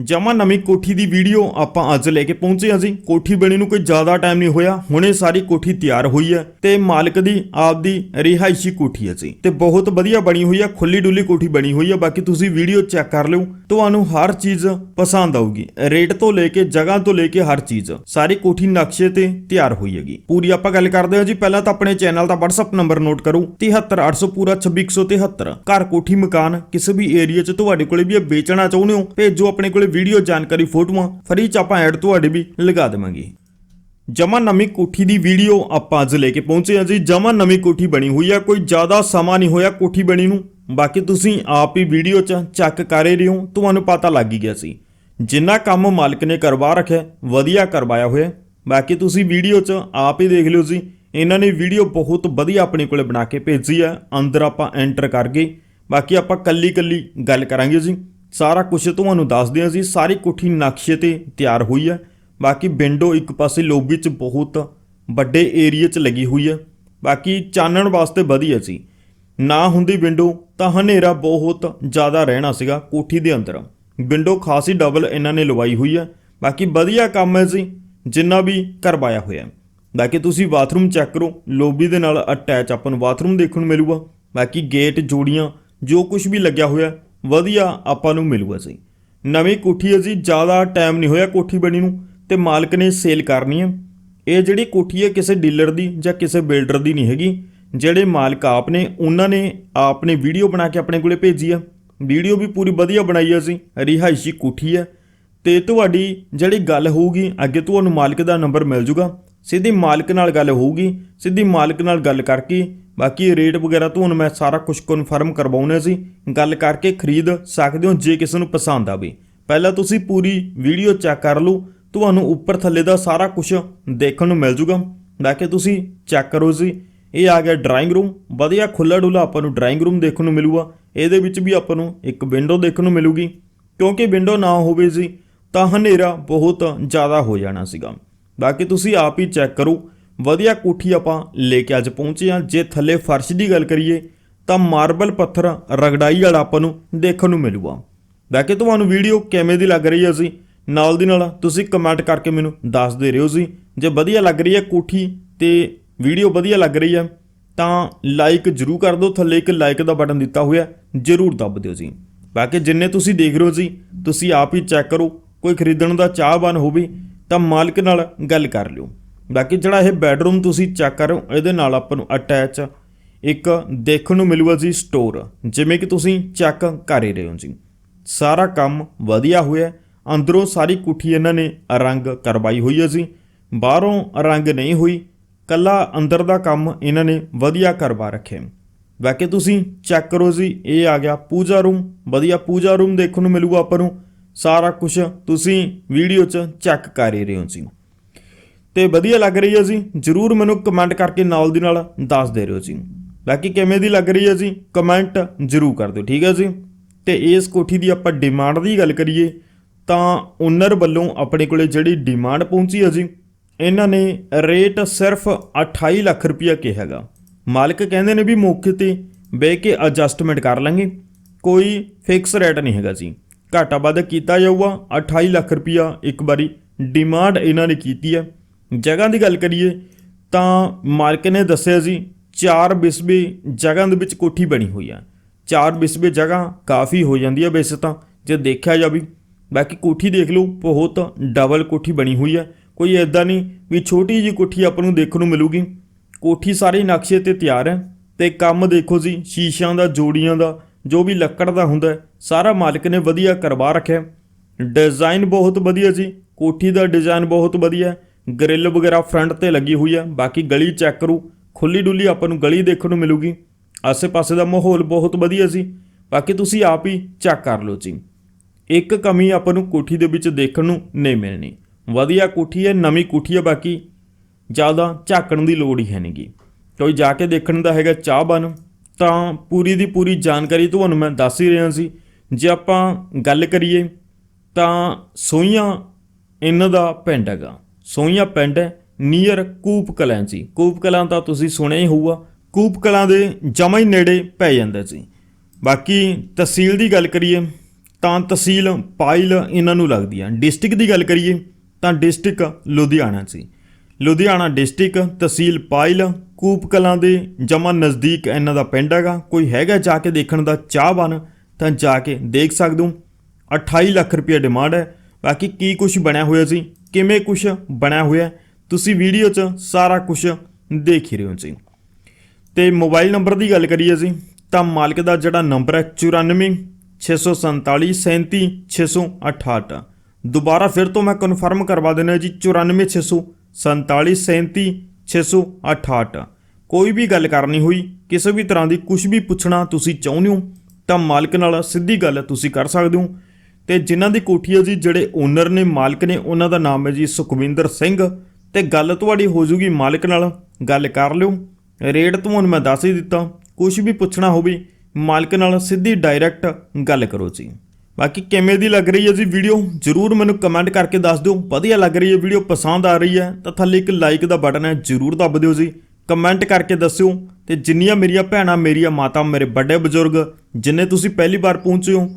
ਜਮਾ ਨਵੀਂ ਕੋਠੀ ਦੀ ਵੀਡੀਓ ਆਪਾਂ ਅੱਜ ਲੈ ਕੇ ਪਹੁੰਚੇ ਹਾਂ ਜੀ। ਕੋਠੀ ਬਣੀ ਨੂੰ ਕੋਈ ਜ਼ਿਆਦਾ ਟਾਈਮ ਨਹੀਂ ਹੋਇਆ। ਹੁਣੇ ਸਾਰੀ ਕੋਠੀ ਤਿਆਰ ਹੋਈ ਹੈ ਤੇ ਮਾਲਕ ਦੀ ਆਪਦੀ ਰਿਹਾਇਸ਼ੀ ਕੋਠੀ ਹੈ ਜੀ। ਤੇ ਬਹੁਤ ਵਧੀਆ ਬਣੀ ਹੋਈ ਹੈ। ਖੁੱਲੀ ਡੁੱਲੀ ਕੋਠੀ ਬਣੀ ਹੋਈ ਹੈ। ਬਾਕੀ ਤੁਸੀਂ ਵੀਡੀਓ ਚੈੱਕ ਕਰ ਲਿਓ। ਤੁਹਾਨੂੰ ਹਰ ਚੀਜ਼ ਪਸੰਦ ਆਊਗੀ। ਰੇਟ ਤੋਂ ਲੈ ਕੇ, ਜਗ੍ਹਾ ਤੋਂ ਲੈ ਕੇ ਹਰ ਚੀਜ਼। ਸਾਰੀ ਕੋਠੀ ਨਕਸ਼ੇ ਤੇ ਤਿਆਰ ਹੋਈ ਹੈਗੀ। ਪੂਰੀ ਆਪਾਂ ਗੱਲ ਕਰਦੇ ਹਾਂ ਜੀ। ਪਹਿਲਾਂ ਤਾਂ ਆਪਣੇ ਚੈਨਲ ਦਾ WhatsApp ਨੰਬਰ ਨੋਟ ਕਰੋ। 73800 ਪੂਰਾ 26173 ਘਰ, ਕੋਠੀ, ਮਕਾਨ, ਕਿਸੇ ਵੀ ਏਰੀਆ 'ਚ ਤੁਹਾਡੇ ਕੋਲੇ ਵੀ ਇਹ ਵੇਚਣਾ ਚਾਹੁੰਦੇ ਹੋ, ਭੇਜੋ ਆਪਣੇ ਕੋਲੇ ਵੀਡੀਓ ਜਾਣਕਾਰੀ ਫੋਟੋਆਂ, ਫਰੀ 'ਚ ਆਪਾਂ ਐਡ ਤੁਹਾਡੇ ਵੀ ਲਗਾ ਦੇਵਾਂਗੇ। ਜਮਾ ਨਵੀਂ ਕੋਠੀ ਦੀ ਵੀਡੀਓ ਆਪਾਂ ਅੱਜ ਲੈ ਕੇ ਪਹੁੰਚੇ ਹਾਂ ਜੀ। ਜਮਾ ਨਵੀਂ ਕੋਠੀ ਬਣੀ ਹੋਈ ਆ, ਕੋਈ ਜ਼ਿਆਦਾ ਸਮਾਂ ਨਹੀਂ ਹੋਇਆ ਕੋਠੀ ਬਣੀ ਨੂੰ। ਬਾਕੀ ਤੁਸੀਂ ਆਪ ਹੀ ਵੀਡੀਓ 'ਚ ਚੈੱਕ ਕਰ ਰਹੇ ਹੋ, ਤੁਹਾਨੂੰ ਪਤਾ ਲੱਗ ਹੀ ਗਿਆ ਸੀ। ਜਿੰਨਾ ਕੰਮ ਮਾਲਕ ਨੇ ਕਰਵਾ ਰੱਖਿਆ, ਵਧੀਆ ਕਰਵਾਇਆ ਹੋਇਆ। ਬਾਕੀ ਤੁਸੀਂ ਵੀਡੀਓ 'ਚ ਆਪ ਹੀ ਦੇਖ ਲਿਓ ਜੀ। ਇਹਨਾਂ ਨੇ ਵੀਡੀਓ ਬਹੁਤ ਵਧੀਆ ਆਪਣੇ ਕੋਲੇ ਬਣਾ ਕੇ ਭੇਜੀ ਆ। ਅੰਦਰ ਆਪਾਂ ਐਂਟਰ ਕਰ ਗਏ। ਬਾਕੀ ਆਪਾਂ ਕੱਲੀ ਕੱਲੀ ਗੱਲ ਕਰਾਂਗੇ ਜੀ। ਸਾਰਾ ਕੁਝ ਤੁਹਾਨੂੰ ਦੱਸਦੇ ਹਾਂ ਜੀ, ਸਾਰੀ ਕੋਠੀ ਨਕਸ਼ੇ ਤੇ ਤਿਆਰ ਹੋਈ ਹੈ। ਬਾਕੀ ਵਿੰਡੋ ਇੱਕ ਪਾਸੇ ਲੋਬੀ 'ਚ ਬਹੁਤ ਵੱਡੇ ਏਰੀਆ 'ਚ ਲੱਗੀ ਹੋਈ ਹੈ। ਬਾਕੀ ਚਾਨਣ ਵਾਸਤੇ ਵਧੀਆ ਸੀ। ਨਾ ਹੁੰਦੀ ਵਿੰਡੋ ਤਾਂ ਹਨੇਰਾ ਬਹੁਤ ਜ਼ਿਆਦਾ ਰਹਿਣਾ ਸੀਗਾ ਕੋਠੀ ਦੇ ਅੰਦਰ। ਵਿੰਡੋ ਖਾਸੀ ਡਬਲ ਇਹਨਾਂ ਨੇ ਲਵਾਈ ਹੋਈ ਹੈ। ਬਾਕੀ ਵਧੀਆ ਕੰਮ ਹੈ ਜੀ, ਜਿੰਨਾ ਵੀ ਕਰਵਾਇਆ ਹੋਇਆ ਬਾਕੀ ਤੁਸੀਂ ਬਾਥਰੂਮ ਚੈੱਕ ਕਰੋ, ਲੋਬੀ ਦੇ ਨਾਲ ਅਟੈਚ ਆਪਾਂ ਨੂੰ ਬਾਥਰੂਮ ਦੇਖਣ ਨੂੰ ਮਿਲੂਗਾ। ਬਾਕੀ ਗੇਟ, ਜੋੜੀਆਂ, ਜੋ ਕੁਝ ਵੀ ਲੱਗਿਆ ਹੋਇਆ ਵਧੀਆ ਆਪਾਂ ਨੂੰ ਮਿਲੂਗਾ ਜੀ ਨਵੀਂ ਕੋਠੀ ਹੈ ਜੀ ਜ਼ਿਆਦਾ ਟਾਈਮ ਨਹੀਂ ਹੋਇਆ ਕੋਠੀ ਬਣੀ ਨੂੰ ਤੇ ਮਾਲਕ ਨੇ ਸੇਲ ਕਰਨੀ ਹੈ ਇਹ ਜਿਹੜੀ ਕੋਠੀ ਹੈ ਕਿਸੇ ਡੀਲਰ ਦੀ ਜਾਂ ਕਿਸੇ ਬਿਲਡਰ ਦੀ ਨਹੀਂ ਹੈਗੀ। ਜਿਹੜੇ ਮਾਲਕ ਆਪ ਨੇ, ਉਹਨਾਂ ਨੇ ਆਪ ਨੇ ਵੀਡੀਓ ਬਣਾ ਕੇ ਆਪਣੇ ਕੋਲੇ ਭੇਜੀ ਆ। ਵੀਡੀਓ ਵੀ ਪੂਰੀ ਵਧੀਆ ਬਣਾਈ ਆ ਸੀ ਰਿਹਾਇਸ਼ੀ ਕੋਠੀ ਹੈ ਤੇ ਤੁਹਾਡੀ ਜਿਹੜੀ ਗੱਲ ਹੋਊਗੀ, ਅੱਗੇ ਤੁਹਾਨੂੰ ਮਾਲਕ ਦਾ ਨੰਬਰ ਮਿਲ ਜੂਗਾ। ਸਿੱਧੀ ਮਾਲਕ ਨਾਲ ਗੱਲ ਹੋਊਗੀ, ਸਿੱਧੀ ਮਾਲਕ ਨਾਲ ਗੱਲ ਕਰਕੇ, ਬਾਕੀ ਰੇਟ ਵਗੈਰਾ ਤੁਹਾਨੂੰ ਮੈਂ ਸਾਰਾ ਕੁਝ ਕਨਫਰਮ ਕਰਵਾਉਣਾ ਸੀ। ਗੱਲ ਕਰਕੇ ਖਰੀਦ ਸਕਦੇ ਹੋ ਜੇ ਕਿਸੇ ਨੂੰ ਪਸੰਦ ਆਵੇ। ਪਹਿਲਾਂ ਤੁਸੀਂ ਪੂਰੀ ਵੀਡੀਓ ਚੈੱਕ ਕਰ ਲਓ, ਤੁਹਾਨੂੰ ਉੱਪਰ ਥੱਲੇ ਦਾ ਸਾਰਾ ਕੁਝ ਦੇਖਣ ਨੂੰ ਮਿਲ ਜੂਗਾ। ਬਾਕੀ ਤੁਸੀਂ ਚੈੱਕ ਕਰੋ ਜੀ। ਇਹ ਆ ਗਿਆ ਡਰਾਇੰਗ ਰੂਮ ਵਧੀਆ ਖੁੱਲਾ ਡੁੱਲਾ ਆਪਾਂ ਨੂੰ ਡਰਾਇੰਗ ਰੂਮ ਦੇਖਣ ਨੂੰ ਮਿਲੂਗਾ। ਇਹਦੇ ਵਿੱਚ ਵੀ ਆਪਾਂ ਨੂੰ ਇੱਕ ਵਿੰਡੋ ਦੇਖਣ ਨੂੰ ਮਿਲੂਗੀ। ਕਿਉਂਕਿ ਵਿੰਡੋ ਨਾ ਹੋਵੇ ਜੀ, ਤਾਂ ਹਨੇਰਾ ਬਹੁਤ ਜ਼ਿਆਦਾ ਹੋ ਜਾਣਾ ਸੀਗਾ। ਬਾਕੀ ਤੁਸੀਂ ਆਪ ਹੀ ਚੈੱਕ ਕਰੋ। ਵਧੀਆ ਕੋਠੀ ਆਪਾਂ ਲੈ ਕੇ ਅੱਜ ਪਹੁੰਚੇ ਹਾਂ। ਜੇ ਥੱਲੇ ਫਰਸ਼ ਦੀ ਗੱਲ ਕਰੀਏ, ਤਾਂ ਮਾਰਬਲ ਪੱਥਰ ਰਗੜਾਈ ਵਾਲਾ ਆਪਾਂ ਨੂੰ ਦੇਖਣ ਨੂੰ ਮਿਲੂਗਾ। ਬਾਕੀ ਤੁਹਾਨੂੰ ਵੀਡੀਓ ਕਿਵੇਂ ਦੀ ਲੱਗ ਰਹੀ ਹੈ ਜੀ ਨਾਲ ਦੀ ਨਾਲ ਤੁਸੀਂ ਕਮੈਂਟ ਕਰਕੇ ਮੈਨੂੰ ਦੱਸ ਦੇ ਰਹੋ ਜੀ ਜੇ ਵਧੀਆ ਲੱਗ ਰਹੀ ਹੈ ਕੋਠੀ ਤੇ ਵੀਡੀਓ ਵਧੀਆ ਲੱਗ ਰਹੀ ਹੈ, ਤਾਂ ਲਾਈਕ ਜਰੂਰ ਕਰ ਦਿਓ। ਥੱਲੇ ਇੱਕ ਲਾਈਕ ਦਾ ਬਟਨ ਦਿੱਤਾ ਹੋਇਆ, ਜਰੂਰ ਦੱਬ ਦਿਓ ਜੀ। ਬਾਕੀ ਜਿੰਨੇ ਤੁਸੀਂ ਦੇਖ ਰਹੇ ਹੋ ਜੀ ਤੁਸੀਂ ਆਪ ਹੀ ਚੈੱਕ ਕਰੋ। ਕੋਈ ਖਰੀਦਣ ਦਾ ਚਾਹਵਾਨ ਹੋਵੇ ਤਾਂ ਮਾਲਕ ਨਾਲ ਗੱਲ ਕਰ ਲਿਓ। ਬਾਕੀ ਜਿਹੜਾ ਇਹ ਬੈਡਰੂਮ ਤੁਸੀਂ ਚੈੱਕ ਕਰੋ ਇਹਦੇ ਨਾਲ ਆਪਾਂ ਨੂੰ ਅਟੈਚ ਇੱਕ ਦੇਖਣ ਨੂੰ ਮਿਲੂਗਾ ਜੀ ਸਟੋਰ, ਜਿਵੇਂ ਕਿ ਤੁਸੀਂ ਚੈੱਕ ਕਰ ਹੀ ਰਹੇ ਹੋ ਜੀ। ਸਾਰਾ ਕੰਮ ਵਧੀਆ ਹੋਇਆ, ਅੰਦਰੋਂ ਸਾਰੀ ਕੁੱਠੀ ਇਹਨਾਂ ਨੇ ਰੰਗ ਕਰਵਾਈ ਹੋਈ ਹੈ ਜੀ। ਬਾਹਰੋਂ ਰੰਗ ਨਹੀਂ ਹੋਈ ਕੱਲਾ ਅੰਦਰ ਦਾ ਕੰਮ ਇਹਨਾਂ ਨੇ ਵਧੀਆ ਕਰਵਾ ਰੱਖਿਆ। ਬਾਕੀ ਤੁਸੀਂ ਚੈੱਕ ਕਰੋ ਜੀ, ਇਹ ਆ ਗਿਆ ਪੂਜਾ ਰੂਮ, ਵਧੀਆ ਪੂਜਾ ਰੂਮ ਦੇਖਣ ਨੂੰ ਮਿਲੂਗਾ ਆਪਾਂ ਨੂੰ। ਸਾਰਾ ਕੁਝ ਤੁਸੀਂ ਵੀਡੀਓ 'ਚ ਚੈੱਕ ਕਰ ਰਹੇ ਹੋ ਜੀ। ਤੇ ਵਧੀਆ ਲੱਗ ਰਹੀ ਹੈ ਜੀ, ਜਰੂਰ ਮੈਨੂੰ ਕਮੈਂਟ ਕਰਕੇ ਨਾਲ ਦੀ ਨਾਲ ਦੱਸ ਦੇ ਰਹੋ ਜੀ। ਬਾਕੀ ਕਿਵੇਂ ਦੀ ਲੱਗ ਰਹੀ ਹੈ ਜੀ ਕਮੈਂਟ ਜਰੂਰ ਕਰ ਦਿਓ, ਠੀਕ ਹੈ ਜੀ। ਤੇ ਇਸ ਕੋਠੀ ਦੀ ਆਪਾਂ ਡਿਮਾਂਡ ਦੀ ਗੱਲ ਕਰੀਏ, ਤਾਂ ਓਨਰ ਵੱਲੋਂ ਆਪਣੇ ਕੋਲੇ ਜਿਹੜੀ ਡਿਮਾਂਡ ਪਹੁੰਚੀ ਹੈ ਜੀ, ਇਹਨਾਂ ਨੇ ਰੇਟ ਸਿਰਫ 28 ਲੱਖ ਰੁਪਇਆ ਹੈਗਾ। ਮਾਲਕ ਕਹਿੰਦੇ ਨੇ ਵੀ ਮੌਕੇ ਤੇ ਬਹਿ ਕੇ ਐਡਜਸਟਮੈਂਟ ਕਰ ਲਾਂਗੇ, ਕੋਈ ਫਿਕਸ ਰੇਟ ਨਹੀਂ ਹੈਗਾ ਜੀ। ਘਾਟਾ ਵੱਧ ਕੀਤਾ ਜਾਊਗਾ। 28 ਲੱਖ ਰੁਪਇਆ ਇੱਕ ਵਾਰੀ ਡਿਮਾਂਡ ਇਹਨਾਂ ਨੇ ਕੀਤੀ ਹੈ। ਜਗ੍ਹਾ ਦੀ ਗੱਲ ਕਰੀਏ ਤਾਂ ਮਾਲਕ ਨੇ ਦੱਸਿਆ ਸੀ, ਚਾਰ ਬਿਸਬੇ ਜਗ੍ਹਾ ਦੇ ਵਿੱਚ ਕੋਠੀ ਬਣੀ ਹੋਈ ਆ। ਚਾਰ ਬਿਸਬੇ ਜਗ੍ਹਾ ਕਾਫੀ ਹੋ ਜਾਂਦੀ ਹੈ ਵੈਸੇ ਤਾਂ, ਜੇ ਦੇਖਿਆ ਜਾਵੇ। ਬਾਕੀ ਕੋਠੀ ਦੇਖ ਲਓ, ਬਹੁਤ ਡਬਲ ਕੋਠੀ ਬਣੀ ਹੋਈ ਹੈ ਕੋਈ ਐਦਾਂ ਨਹੀਂ ਵੀ ਛੋਟੀ ਜੀ ਕੋਠੀ ਆਪਾਂ ਨੂੰ ਦੇਖਣ ਨੂੰ ਮਿਲੂਗੀ। ਕੋਠੀ ਸਾਰੇ ਨਕਸ਼ੇ ਤੇ ਤਿਆਰ ਹੈ ਤੇ ਕੰਮ ਦੇਖੋ ਜੀ, ਸ਼ੀਸ਼ਿਆਂ ਦਾ, ਜੋੜੀਆਂ ਦਾ ਜੋ ਵੀ ਲੱਕੜ ਦਾ ਹੁੰਦਾ ਸਾਰਾ ਮਾਲਕ ਨੇ ਵਧੀਆ ਕਰਵਾ ਰੱਖਿਆ ਡਿਜ਼ਾਈਨ ਬਹੁਤ ਵਧੀਆ ਸੀ, ਕੋਠੀ ਦਾ ਡਿਜ਼ਾਈਨ ਬਹੁਤ ਵਧੀਆ ਹੈ, ਗ੍ਰਿਲ ਵਗੈਰਾ ਫਰੰਟ ਤੇ ਲੱਗੀ ਹੋਈ ਹੈ, ਬਾਕੀ ਗਲੀ ਚੈੱਕ ਕਰੂ, ਖੁੱਲੀ ਡੁੱਲੀ ਆਪਾਂ ਨੂੰ ਗਲੀ ਦੇਖਣ ਨੂੰ ਮਿਲੂਗੀ। ਆਸੇ-ਪਾਸੇ ਦਾ ਮਾਹੌਲ ਬਹੁਤ ਵਧੀਆ ਸੀ, ਬਾਕੀ ਤੁਸੀਂ ਆਪ ਹੀ ਚੈੱਕ ਕਰ ਲਓ ਜੀ। ਇੱਕ ਕਮੀ ਆਪਾਂ ਨੂੰ ਕੋਠੀ ਦੇ ਵਿੱਚ ਦੇਖਣ ਨੂੰ ਨਹੀਂ ਮਿਲਣੀ। ਵਧੀਆ ਕੋਠੀ ਹੈ, ਨਵੀਂ ਕੋਠੀ ਹੈ, ਬਾਕੀ ਜ਼ਿਆਦਾ ਝਾਕਣ ਦੀ ਲੋੜ ਹੀ ਹੈ ਨਹੀਂਗੀ ਕੋਈ ਜਾ ਕੇ ਦੇਖਣ ਦਾ ਹੈਗਾ ਚਾਹ ਬਨ ਤਾਂ ਪੂਰੀ ਦੀ ਪੂਰੀ ਜਾਣਕਾਰੀ ਤੁਹਾਨੂੰ ਮੈਂ ਦੱਸ ਹੀ ਰਿਹਾ ਸੀ। ਜੇ ਆਪਾਂ ਗੱਲ ਕਰੀਏ ਤਾਂ ਸੋਈਆਂ ਇਹਨਾਂ ਦਾ ਪਿੰਡ ਹੈਗਾ। ਸੋਈਆਂ ਪਿੰਡ ਹੈ, ਨੀਅਰ ਕੂਪ ਕਲਾਂ ਜੀ। ਕੂਪ ਕਲਾਂ ਤਾਂ ਤੁਸੀਂ ਸੁਣਿਆ ਹੀ ਹੋਊਗਾ। ਕੂਪ ਕਲਾਂ ਦੇ ਜਮਾਂ ਹੀ ਨੇੜੇ ਪੈ ਜਾਂਦਾ ਸੀ ਬਾਕੀ ਤਹਿਸੀਲ ਦੀ ਗੱਲ ਕਰੀਏ ਤਾਂ ਤਹਿਸੀਲ ਪਾਇਲ ਇਹਨਾਂ ਨੂੰ ਲੱਗਦੀ ਆ। ਡਿਸਟ੍ਰਿਕਟ ਦੀ ਗੱਲ ਕਰੀਏ ਤਾਂ ਡਿਸਟ੍ਰਿਕਟ ਲੁਧਿਆਣਾ ਸੀ ਲੁਧਿਆਣਾ ਡਿਸਟ੍ਰਿਕਟ ਤਹਿਸੀਲ ਪਾਇਲ, ਕੂਪ ਕਲਾਂ ਦੇ ਜਮਾ ਨਜ਼ਦੀਕ ਇਹਨਾਂ ਦਾ ਪਿੰਡ ਹੈਗਾ। ਕੋਈ ਹੈਗਾ ਜਾ ਕੇ ਦੇਖਣ ਦਾ ਚਾਹਵਾਨ ਤਾਂ ਜਾ ਕੇ ਦੇਖ ਸਕਦੇ ਹੋ। 28 ਲੱਖ ਰੁਪਏ ਡਿਮਾਂਡ ਹੈ। ਬਾਕੀ ਕੀ ਕੁਝ ਬਣਿਆ ਹੋਇਆ ਸੀ, ਕਿਵੇਂ ਕੁਝ ਬਣਿਆ ਹੋਇਆ ਤੁਸੀਂ ਵੀਡੀਓ 'ਚ ਸਾਰਾ ਕੁਝ ਦੇਖ ਹੀ ਰਹੇ ਹੋ ਜੀ। ਤੇ ਮੋਬਾਈਲ ਨੰਬਰ ਦੀ ਗੱਲ ਕਰੀਏ ਅਸੀਂ ਤਾਂ ਮਾਲਕ ਦਾ ਜਿਹੜਾ ਨੰਬਰ ਹੈ 94 647 37 668 ਦੁਬਾਰਾ ਫਿਰ ਤੋਂ ਮੈਂ ਕਨਫਰਮ ਕਰਵਾ ਦਿੰਦਾ ਜੀ 94 647 37 668 ਕੋਈ ਵੀ ਗੱਲ ਕਰਨੀ ਹੋਈ, ਕਿਸੇ ਵੀ ਤਰ੍ਹਾਂ ਦੀ ਕੁਝ ਵੀ ਪੁੱਛਣਾ ਤੁਸੀਂ ਚਾਹੁੰਦੇ ਹੋ, ਤਾਂ ਮਾਲਕ ਨਾਲ ਸਿੱਧੀ ਗੱਲ ਤੁਸੀਂ ਕਰ ਸਕਦੇ ਹੋ। ਤੇ ਜਿਨ੍ਹਾਂ ਦੀ ਕੋਠੀ ਹੈ ਜੀ, ਜਿਹੜੇ ਓਨਰ ਨੇ, ਮਾਲਕ ਨੇ, ਉਹਨਾਂ ਦਾ ਨਾਮ ਹੈ ਜੀ ਸੁਖਵਿੰਦਰ ਸਿੰਘ। ਤੇ ਗੱਲ ਤੁਹਾਡੀ ਹੋ ਜੂਗੀ ਮਾਲਕ ਨਾਲ, ਗੱਲ ਕਰ ਲਿਓ। ਰੇਟ ਤੁਹਾਨੂੰ ਮੈਂ ਦੱਸ ਹੀ ਦਿੱਤਾ ਕੁਝ ਵੀ ਪੁੱਛਣਾ ਹੋਵੇ, ਮਾਲਕ ਨਾਲ ਸਿੱਧੀ ਡਾਇਰੈਕਟ ਗੱਲ ਕਰੋ ਜੀ। ਬਾਕੀ ਕਿਵੇਂ ਦੀ ਲੱਗ ਰਹੀ ਹੈ ਜੀ ਵੀਡੀਓ, ਜਰੂਰ ਮੈਨੂੰ ਕਮੈਂਟ ਕਰਕੇ ਦੱਸ ਦਿਓ। ਵਧੀਆ ਲੱਗ ਰਹੀ ਹੈ ਵੀਡੀਓ, ਪਸੰਦ ਆ ਰਹੀ ਹੈ, ਤਾਂ ਥੱਲੇ ਇੱਕ ਲਾਈਕ ਦਾ ਬਟਨ ਹੈ, ਜਰੂਰ ਦੱਬ ਦਿਓ ਜੀ। ਕਮੈਂਟ ਕਰਕੇ ਦੱਸਿਓ, ਤੇ ਜਿੰਨੀਆਂ ਮੇਰੀਆਂ ਭੈਣਾਂ, ਮੇਰੀਆਂ ਮਾਤਾ, ਮੇਰੇ ਵੱਡੇ ਬਜ਼ੁਰਗ, ਜਿੰਨੇ ਤੁਸੀਂ ਪਹਿਲੀ ਵਾਰ ਪਹੁੰਚੇ ਹੋ,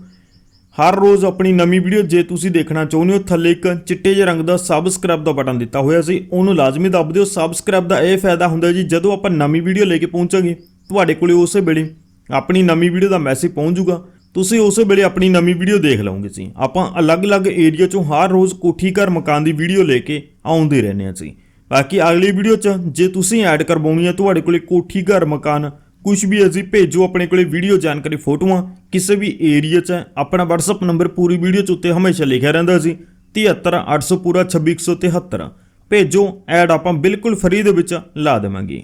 ਹਰ ਰੋਜ਼ ਆਪਣੀ ਨਵੀਂ ਵੀਡੀਓ ਜੇ ਤੁਸੀਂ ਦੇਖਣਾ ਚਾਹੁੰਦੇ ਹੋ, ਥੱਲੇ ਇੱਕ ਚਿੱਟੇ ਜਿਹੇ ਰੰਗ ਦਾ ਸਬਸਕ੍ਰਾਈਬ ਦਾ ਬਟਨ ਦਿੱਤਾ ਹੋਇਆ ਸੀ, ਉਹਨੂੰ ਲਾਜ਼ਮੀ ਦੱਬ ਦਿਓ। ਸਬਸਕ੍ਰਾਈਬ ਦਾ ਇਹ ਫਾਇਦਾ ਹੁੰਦਾ ਜੀ, ਜਦੋਂ ਆਪਾਂ ਨਵੀਂ ਵੀਡੀਓ ਲੈ ਕੇ ਪਹੁੰਚਾਂਗੇ, ਤੁਹਾਡੇ ਕੋਲੇ ਉਸੇ ਵੇਲੇ ਆਪਣੀ ਨਵੀਂ ਵੀਡੀਓ ਦਾ ਮੈਸੇਜ ਪਹੁੰਚ ਜਾਊਗਾ। ਤੁਸੀਂ ਉਸੇ ਵੇਲੇ ਆਪਣੀ ਨਵੀਂ ਵੀਡੀਓ ਦੇਖ ਲਓਗੇ ਜੀ ਆਪਾਂ ਅਲੱਗ-ਅਲੱਗ ਏਰੀਆ ਚੋਂ ਹਰ ਰੋਜ਼ ਕੋਠੀ ਘਰ ਮਕਾਨ ਦੀ ਵੀਡੀਓ ਲੈ ਕੇ ਆਉਂਦੇ ਰਹਿੰਦੇ ਹਾਂ ਜੀ ਬਾਕੀ ਅਗਲੀ ਵੀਡੀਓ 'ਚ ਜੇ ਤੁਸੀਂ ਐਡ ਕਰਵਾਉਣੀ ਹੈ ਤੁਹਾਡੇ ਕੋਲੇ ਕੋਠੀ ਘਰ ਮਕਾਨ ਕੁਝ ਵੀ ਅਸੀਂ ਭੇਜੋ ਆਪਣੇ ਕੋਲੇ ਵੀਡੀਓ ਜਾਣਕਾਰੀ ਫੋਟੋਆਂ, ਕਿਸੇ ਵੀ ਏਰੀਆ 'ਚ ਆਪਣਾ WhatsApp ਨੰਬਰ ਪੂਰੀ ਵੀਡੀਓ 'ਚ ਉੱਤੇ ਹਮੇਸ਼ਾ ਲਿਖਿਆ ਰਹਿੰਦਾ ਸੀ 73800 ਪੂਰਾ 2673 ਭੇਜੋ ਐਡ ਆਪਾਂ ਬਿਲਕੁਲ ਫਰੀ ਦੇ ਵਿੱਚ ਲਾ ਦੇਵਾਂਗੇ।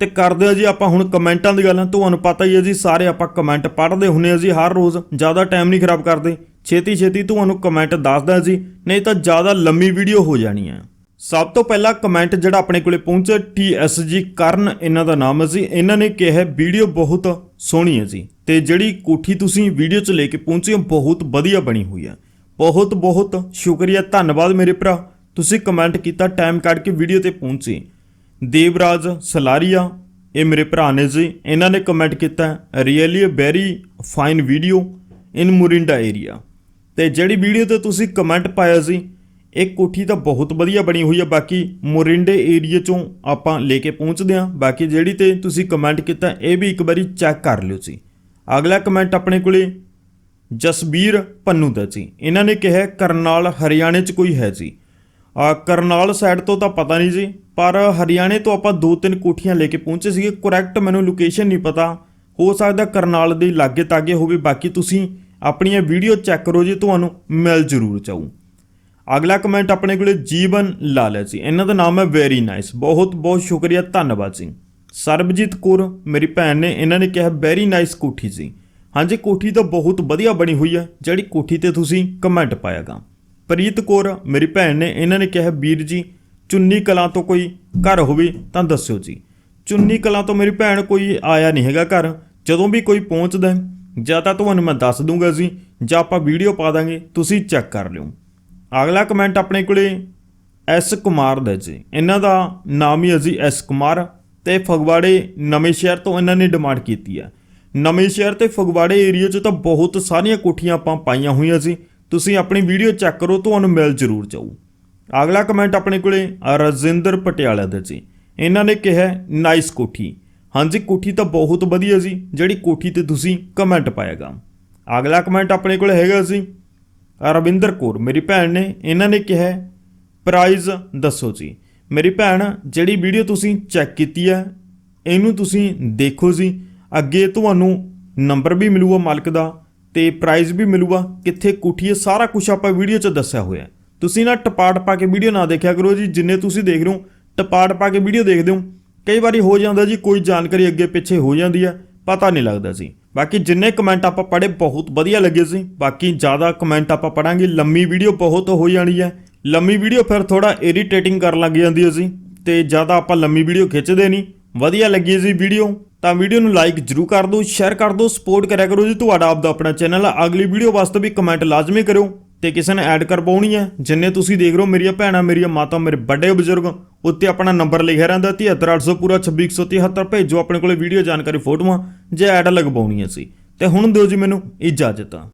ਤੇ ਕਰਦੇ ਆ ਜੀ ਆਪਾਂ ਹੁਣ ਕਮੈਂਟਾਂ ਦੀ ਗੱਲ ਤੁਹਾਨੂੰ ਪਤਾ ਹੀ ਹੈ ਜੀ, ਸਾਰੇ ਆਪਾਂ ਕਮੈਂਟ ਪੜ੍ਹਦੇ ਹੁੰਨੇ ਆ ਜੀ ਹਰ ਰੋਜ਼। ਜ਼ਿਆਦਾ ਟਾਈਮ ਨਹੀਂ ਖਰਾਬ ਕਰਦੇ। ਛੇਤੀ ਛੇਤੀ ਤੁਹਾਨੂੰ ਕਮੈਂਟ ਦੱਸਦਾ ਜੀ। ਨਹੀਂ ਤਾਂ ਜ਼ਿਆਦਾ ਲੰਮੀ ਵੀਡੀਓ ਹੋ ਜਾਣੀ ਹੈ ਸਭ ਤੋਂ ਪਹਿਲਾ ਕਮੈਂਟ ਜਿਹੜਾ ਆਪਣੇ ਕੋਲੇ ਪਹੁੰਚਿਆ TSG ਕਰਨ ਇਹਨਾਂ ਦਾ ਨਾਮ ਹੈ ਜੀ। ਇਹਨਾਂ ਨੇ ਕਿਹਾ ਵੀਡੀਓ ਬਹੁਤ ਸੋਹਣੀ ਹੈ ਜੀ। ਤੇ ਜਿਹੜੀ ਕੋਠੀ ਤੁਸੀਂ ਵੀਡੀਓ 'ਚ ਲੈ ਕੇ ਪਹੁੰਚੇ ਹੋ, ਬਹੁਤ ਵਧੀਆ ਬਣੀ ਹੋਈ ਹੈ ਬਹੁਤ ਬਹੁਤ ਸ਼ੁਕਰੀਆ। ਧੰਨਵਾਦ ਮੇਰੇ ਭਰਾ। ਤੁਸੀਂ ਕਮੈਂਟ ਕੀਤਾ ਟਾਈਮ ਕੱਢ ਕੇ ਵੀਡੀਓ ਤੇ ਪਹੁੰਚੇ। ਦੇਵਰਾਜ ਸਲਾਰੀਆ, ਇਹ ਮੇਰੇ ਭਰਾ ਨੇ ਜੀ। ਇਹਨਾਂ ਨੇ ਕਮੈਂਟ ਕੀਤਾ really uh very fine video in Morinda area ਤੇ ਜਿਹੜੀ ਵੀਡੀਓ ਤੇ ਤੁਸੀਂ ਕਮੈਂਟ ਪਾਇਆ ਸੀ ਇਹ ਕੋਠੀ ਤਾਂ ਬਹੁਤ ਵਧੀਆ ਬਣੀ ਹੋਈ ਹੈ ਬਾਕੀ ਮੋਰਿੰਡੇ ਏਰੀਆ ਚੋਂ ਆਪਾਂ ਲੈ ਕੇ ਪਹੁੰਚਦੇ ਹਾਂ। ਬਾਕੀ ਜਿਹੜੀ ਤੇ ਤੁਸੀਂ ਕਮੈਂਟ ਕੀਤਾ, ਇਹ ਵੀ ਇੱਕ ਵਾਰੀ ਚੈੱਕ ਕਰ ਲਿਓ ਜੀ। ਅਗਲਾ ਕਮੈਂਟ ਆਪਣੇ ਕੋਲੇ ਜਸਬੀਰ ਪੰਨੂ ਦਾ ਜੀ। ਇਹਨਾਂ ਨੇ ਕਿਹਾ, ਕਰਨਾਲ ਹਰਿਆਣੇ 'ਚ ਕੋਈ ਹੈ ਜੀ। ਕਰਨਾਲ ਸਾਈਡ ਤੋਂ ਤਾਂ ਪਤਾ ਨਹੀਂ ਜੀ ਪਰ ਹਰਿਆਣੇ ਤੋਂ ਆਪਾਂ ਦੋ ਤਿੰਨ ਕੋਠੀਆਂ ਲੈ ਕੇ ਪਹੁੰਚੇ ਸੀਗੇ। ਕਰੈਕਟ ਮੈਨੂੰ ਲੋਕੇਸ਼ਨ ਨਹੀਂ ਪਤਾ। ਹੋ ਸਕਦਾ ਕਰਨਾਲ ਦੇ ਲਾਗੇ ਤਾਗੇ ਹੋਵੇ, ਬਾਕੀ ਤੁਸੀਂ ਆਪਣੀਆਂ ਵੀਡੀਓ ਚੈੱਕ ਕਰੋ ਜੀ, ਤੁਹਾਨੂੰ ਮਿਲ ਜ਼ਰੂਰ ਚਾਊ ਅਗਲਾ ਕਮੈਂਟ ਆਪਣੇ ਕੋਲੇ ਜੀਵਨ ਲਾਲ ਹੈ ਜੀ ਇਹਨਾਂ ਦਾ ਨਾਮ ਹੈ ਵੈਰੀ ਨਾਈਸ ਬਹੁਤ ਬਹੁਤ ਸ਼ੁਕਰੀਆ, ਧੰਨਵਾਦ ਜੀ। ਸਰਬਜੀਤ ਕੌਰ, ਮੇਰੀ ਭੈਣ ਨੇ, ਇਹਨਾਂ ਨੇ ਕਿਹਾ ਵੈਰੀ ਨਾਈਸ ਕੋਠੀ ਜੀ ਹਾਂਜੀ, ਕੋਠੀ ਤਾਂ ਬਹੁਤ ਵਧੀਆ ਬਣੀ ਹੋਈ ਹੈ। ਜਿਹੜੀ ਕੋਠੀ ਤੇ ਤੁਸੀਂ ਕਮੈਂਟ ਪਾਇਆਗਾ। ਪ੍ਰੀਤ ਕੌਰ, ਮੇਰੀ ਭੈਣ ਨੇ ਇਹਨਾਂ ਨੇ ਕਿਹਾ, ਵੀਰ ਜੀ, ਚੁੰਨੀ ਕਲਾਂ ਤੋਂ ਕੋਈ ਘਰ ਹੋਵੇ ਤਾਂ ਦੱਸਿਓ ਜੀ। ਚੁੰਨੀ ਕਲਾਂ ਤੋਂ ਮੇਰੀ ਭੈਣ ਕੋਈ ਆਇਆ ਨਹੀਂ ਹੈਗਾ ਘਰ। ਜਦੋਂ ਵੀ ਕੋਈ ਪਹੁੰਚਦਾ ਜਾਂ ਤਾਂ ਤੁਹਾਨੂੰ ਮੈਂ ਦੱਸ ਦੂੰਗਾ ਜੀ, ਜਾਂ ਆਪਾਂ ਵੀਡੀਓ ਪਾ ਦਾਂਗੇ, ਤੁਸੀਂ ਚੈੱਕ ਕਰ ਲਿਓ। ਅਗਲਾ ਕਮੈਂਟ ਆਪਣੇ ਕੋਲੇ ਐਸ ਕੁਮਾਰ ਦਾ ਜੀ। ਇਹਨਾਂ ਦਾ ਨਾਮ ਹੀ ਹੈ ਜੀ ਐਸ ਕੁਮਾਰ ਤੇ ਫਗਵਾੜੇ ਨਵੇਂ ਸ਼ਹਿਰ ਤੋਂ ਇਹਨਾਂ ਨੇ ਡਿਮਾਂਡ ਕੀਤੀ ਹੈ। ਨਵੇਂ ਸ਼ਹਿਰ ਤੇ ਫਗਵਾੜੇ ਏਰੀਆ 'ਚ ਤਾਂ ਬਹੁਤ ਸਾਰੀਆਂ ਕੋਠੀਆਂ ਆਪਾਂ ਪਾਈਆਂ ਹੋਈਆਂ ਸੀ ਤੁਸੀਂ ਆਪਣੀ ਵੀਡੀਓ ਚੈੱਕ ਕਰੋ, ਤੁਹਾਨੂੰ ਮਿਲ ਜ਼ਰੂਰ ਜਾਊ। ਅਗਲਾ ਕਮੈਂਟ ਆਪਣੇ ਕੋਲੇ ਰਜਿੰਦਰ ਪਟਿਆਲਾ ਦਾ ਜੀ। ਇਹਨਾਂ ਨੇ ਕਿਹਾ ਨਾਈਸ ਕੋਠੀ। ਹਾਂਜੀ, ਕੋਠੀ ਤਾਂ ਬਹੁਤ ਵਧੀਆ ਸੀ ਜਿਹੜੀ ਕੋਠੀ ਤੇ ਤੁਸੀਂ ਕਮੈਂਟ ਪਾਏਗਾ ਅਗਲਾ ਕਮੈਂਟ ਆਪਣੇ ਕੋਲ ਹੈਗਾ ਸੀ ਰਵਿੰਦਰ ਕੌਰ, ਮੇਰੀ ਭੈਣ ਨੇ। ਇਹਨਾਂ ਨੇ ਕਿਹਾ ਪ੍ਰਾਈਜ਼ ਦੱਸੋ ਜੀ। ਮੇਰੀ ਭੈਣ, ਜਿਹੜੀ ਵੀਡੀਓ ਤੁਸੀਂ ਚੈੱਕ ਕੀਤੀ ਹੈ ਇਹਨੂੰ ਤੁਸੀਂ ਦੇਖੋ ਜੀ। ਅੱਗੇ ਤੁਹਾਨੂੰ ਨੰਬਰ ਵੀ ਮਿਲੂਗਾ ਮਾਲਕ ਦਾ। ਤੇ ਪ੍ਰਾਈਜ਼ ਵੀ ਮਿਲੂਗਾ, ਕਿੱਥੇ ਕੋਠੀ ਸਾਰਾ ਕੁਝ ਆਪਾਂ ਵੀਡੀਓ 'ਚ ਦੱਸਿਆ ਹੋਇਆ ਤੁਸੀਂ ਨਾ ਟਪਾਟ ਪਾ ਕੇ ਵੀਡੀਓ ਨਾ ਦੇਖਿਆ ਕਰੋ ਜੀ, ਜਿੰਨੇ ਤੁਸੀਂ ਦੇਖ ਰਹੇ ਹੋ, ਟਪਾਟ ਪਾ ਕੇ ਵੀਡੀਓ ਦੇਖਦੇ ਹੋ, ਕਈ ਵਾਰੀ ਹੋ ਜਾਂਦਾ ਜੀ, ਕੋਈ ਜਾਣਕਾਰੀ ਅੱਗੇ ਪਿੱਛੇ ਹੋ ਜਾਂਦੀ ਹੈ, ਪਤਾ ਨਹੀਂ ਲੱਗਦਾ ਸੀ। ਬਾਕੀ ਜਿੰਨੇ ਕਮੈਂਟ ਆਪਾਂ ਪੜ੍ਹੇ, ਬਹੁਤ ਵਧੀਆ ਲੱਗੇ ਸੀ। ਬਾਕੀ ਜ਼ਿਆਦਾ ਕਮੈਂਟ ਆਪਾਂ ਪੜਾਂਗੇ ਲੰਮੀ ਵੀਡੀਓ ਬਹੁਤ ਹੋ ਜਾਣੀ ਹੈ। ਲੰਮੀ ਵੀਡੀਓ ਫਿਰ ਥੋੜਾ ਇਰੀਟੇਟਿੰਗ ਕਰਨ ਲੱਗ ਜਾਂਦੀ ਹੈ ਸੀ ਤੇ ਜ਼ਿਆਦਾ ਆਪਾਂ ਲੰਮੀ ਵੀਡੀਓ ਖਿੱਚਦੇ ਨਹੀਂ। ਵਧੀਆ ਲੱਗੀ ਸੀ ਵੀਡੀਓ ਤਾਂ ਵੀਡੀਓ ਨੂੰ ਲਾਈਕ ਜਰੂਰ ਕਰ ਦਿਓ ਸ਼ੇਅਰ ਕਰ ਦਿਓ ਸਪੋਰਟ ਕਰਿਆ ਕਰੋ ਜੀ। ਤੁਹਾਡਾ ਆਪਦਾ ਆਪਣਾ ਚੈਨਲ ਆ। ਅਗਲੀ ਵੀਡੀਓ ਵਾਸਤੇ ਵੀ ਕਮੈਂਟ ਲਾਜ਼ਮੀ ਕਰਿਓ ਤੇ ਕਿਸੇ ਨੇ ਐਡ ਕਰਵਾਉਣੀ ਹੈ ਜਿੰਨੇ ਤੁਸੀਂ ਦੇਖ ਰਹੇ ਹੋ, ਮੇਰੀਆਂ ਭੈਣਾਂ, ਮੇਰੀਆਂ ਮਾਤਾ, ਮੇਰੇ ਵੱਡੇ ਬਜ਼ੁਰਗ, ਉੱਤੇ ਆਪਣਾ ਨੰਬਰ ਲਿਖਿਆ ਰਹਿੰਦਾ 73800 ਪੂਰਾ 26173 ਭੇਜੋ ਆਪਣੇ ਕੋਲੇ ਵੀਡੀਓ ਜਾਣਕਾਰੀ ਫੋਟੋਆਂ, ਜੇ ਐਡ ਲਗਵਾਉਣੀ ਸੀ। ਤੇ ਹੁਣ ਦਿਓ ਜੀ ਮੈਨੂੰ ਇਜਾਜ਼ਤ।